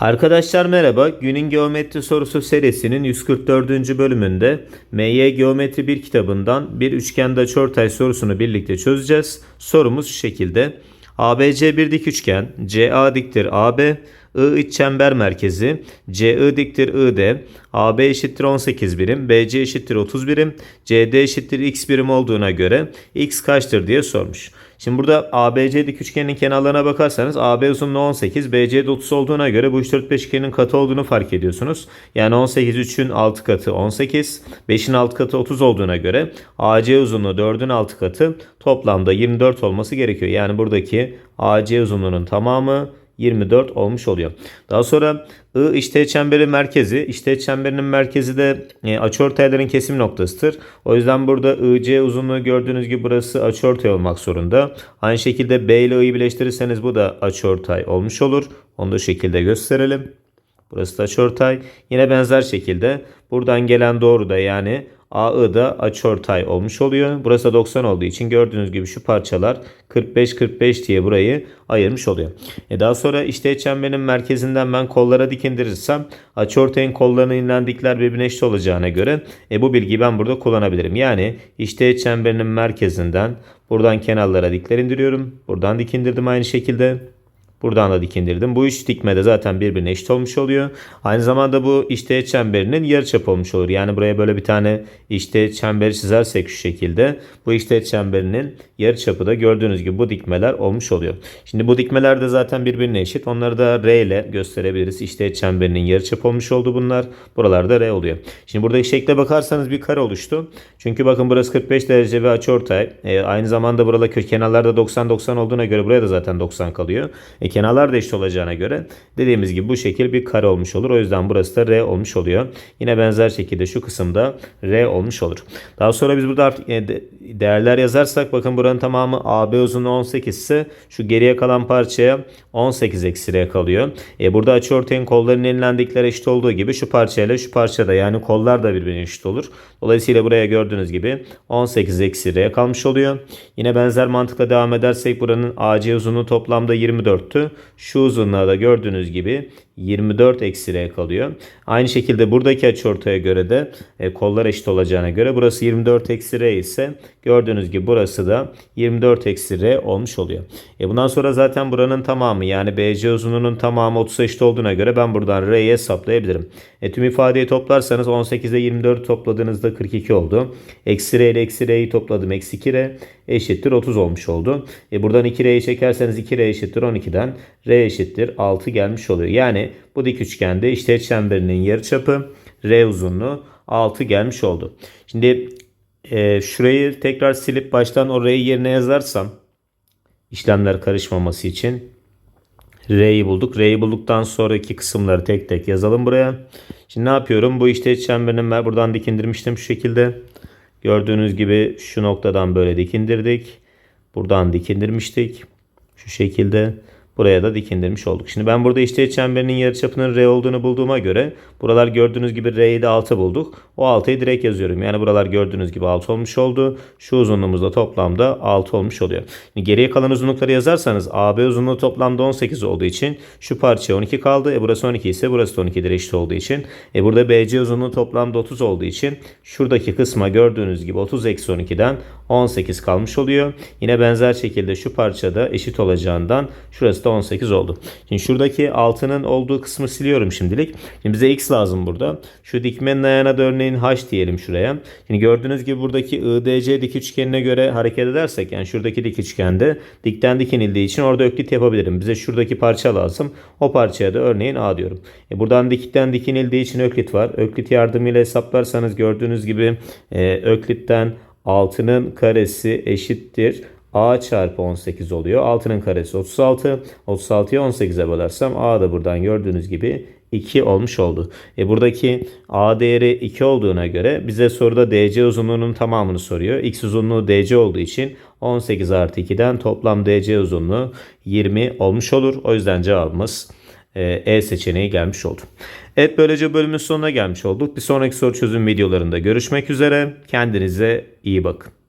Arkadaşlar merhaba. Günün geometri sorusu serisinin 144. bölümünde MY Geometri 1 kitabından bir üçgende açıortay sorusunu birlikte çözeceğiz. Sorumuz şu şekilde. ABC bir dik üçgen, CA diktir AB, I iç çember merkezi, CI diktir ID, AB eşittir 18 birim, BC eşittir 30 birim, CD eşittir x birim olduğuna göre x kaçtır diye sormuş. Şimdi burada ABC dik üçgenin kenarlarına bakarsanız AB uzunluğu 18, BC de 30 olduğuna göre bu 3 4 5 üçgenin katı olduğunu fark ediyorsunuz. Yani 18 3'ün 6 katı 18, 5'in 6 katı 30 olduğuna göre AC uzunluğu 4'ün 6 katı toplamda 24 olması gerekiyor. Yani buradaki AC uzunluğunun tamamı 24 olmuş oluyor. Daha sonra I işte çemberin merkezi. İşte çemberinin merkezi de e, kesim noktasıdır. O yüzden burada IC uzunluğu gördüğünüz gibi burası açıortay olmak zorunda. Aynı şekilde B ile I'yi birleştirirseniz bu da açıortay olmuş olur. Onu da şekilde gösterelim. Burası da açıortay. Yine benzer şekilde buradan gelen doğru da yani AI da açıortay olmuş oluyor. Burası da 90 olduğu için gördüğünüz gibi şu parçalar 45-45 diye burayı ayırmış oluyor. E daha sonra işte çemberin merkezinden ben kollara dik indirirsem açıortayın kollarına inilen dikler birbirine eşit olacağına göre e bu bilgiyi ben burada kullanabilirim. Yani işte çemberinin merkezinden buradan kenarlara dikler indiriyorum. Buradan dik indirdim aynı şekilde. Buradan da dik indirdim. Bu üç dikme de zaten birbirine eşit olmuş oluyor. Aynı zamanda bu işte çemberinin yarıçapı olmuş olur. Yani buraya böyle bir tane işte çemberi çizersek şu şekilde bu işte çemberinin yarıçapı da gördüğünüz gibi bu dikmeler olmuş oluyor. Şimdi bu dikmeler de zaten birbirine eşit. Onları da R ile gösterebiliriz. İşte çemberinin yarıçapı olmuş oldu bunlar. Buralarda R oluyor. Şimdi buradaki şekle bakarsanız bir kare oluştu. Çünkü bakın burası 45 derece ve açıortay. E, aynı zamanda burada kenarlarda 90-90 olduğuna göre buraya da zaten 90 kalıyor. E, kenarlar da eşit olacağına göre dediğimiz gibi bu şekil bir kare olmuş olur. O yüzden burası da R olmuş oluyor. Yine benzer şekilde şu kısımda R olmuş olur. Daha sonra biz burada artık değerler yazarsak bakın buranın tamamı AB uzunluğu 18 ise şu geriye kalan parçaya 18 eksi R kalıyor. E, burada açıortayın kollarının enlendikleri eşit olduğu gibi şu parçayla şu parçada yani kollar da birbirine eşit olur. Dolayısıyla buraya gördüğünüz gibi 18 eksi R kalmış oluyor. Yine benzer mantıkla devam edersek buranın AC uzunluğu toplamda 24'tü. Şu uzunluğa gördüğünüz gibi 24 eksi R kalıyor. Aynı şekilde buradaki açıortaya göre de e, kollar eşit olacağına göre burası 24 eksi R ise gördüğünüz gibi burası da 24 eksi R olmuş oluyor. E bundan sonra zaten buranın tamamı yani BC uzunluğunun tamamı 30 eşit olduğuna göre ben buradan R'yi hesaplayabilirim. E tüm ifadeyi toplarsanız 18 ile 24 topladığınızda 42 oldu. Eksi R ile eksi R'yi topladım. Eksi 2R eşittir 30 olmuş oldu. E buradan 2R'yi çekerseniz 2R eşittir 12'den R eşittir 6 gelmiş oluyor. Yani bu dik üçgende işte çemberinin yarıçapı R uzunluğu 6 gelmiş oldu. Şimdi e, şurayı tekrar silip baştan orayı yerine yazarsam işlemler karışmaması için R'yi bulduk. R'yi bulduktan sonraki kısımları tek tek yazalım buraya. Şimdi ne yapıyorum? Bu işte çemberini ben buradan dikindirmiştim şu şekilde. Gördüğünüz gibi şu noktadan böyle dikindirdik. Buradan dikindirmiştik. Şu şekilde. Buraya da dikindirmiş olduk. Şimdi ben burada işte çemberinin yarıçapının R olduğunu bulduğuma göre buralar gördüğünüz gibi R'yi de 6 bulduk. O 6'yı direkt yazıyorum. Yani buralar gördüğünüz gibi 6 olmuş oldu. Şu uzunluğumuz da toplamda 6 olmuş oluyor. Şimdi geriye kalan uzunlukları yazarsanız AB uzunluğu toplamda 18 olduğu için şu parça 12 kaldı. E burası 12 ise burası da 12 eşit olduğu için. E burada BC uzunluğu toplamda 30 olduğu için şuradaki kısma gördüğünüz gibi 30 eksi 12'den 18 kalmış oluyor. Yine benzer şekilde şu parçada eşit olacağından şurası da 18 oldu. Şimdi şuradaki altının olduğu kısmı siliyorum şimdilik. Şimdi bize x lazım burada. Şu dikmenin ayağına da örneğin h diyelim şuraya. Şimdi gördüğünüz gibi buradaki IDC dik üçgenine göre hareket edersek yani şuradaki dik üçgende dikten dikinildiği için orada öklit yapabilirim. Bize şuradaki parça lazım. O parçaya da örneğin A diyorum. E buradan dikten dikinildiği için öklit var. Öklit yardımıyla hesaplarsanız gördüğünüz gibi e, öklitten 6'nın karesi eşittir. A çarpı 18 oluyor. 6'nın karesi 36. 36'yı 18'e bölersem A da buradan gördüğünüz gibi 2 olmuş oldu. E buradaki A değeri 2 olduğuna göre bize soruda DC uzunluğunun tamamını soruyor. X uzunluğu DC olduğu için 18 artı 2'den toplam DC uzunluğu 20 olmuş olur. O yüzden cevabımız E seçeneği gelmiş oldu. Evet böylece bölümün sonuna gelmiş olduk. Bir sonraki soru çözüm videolarında görüşmek üzere. Kendinize iyi bakın.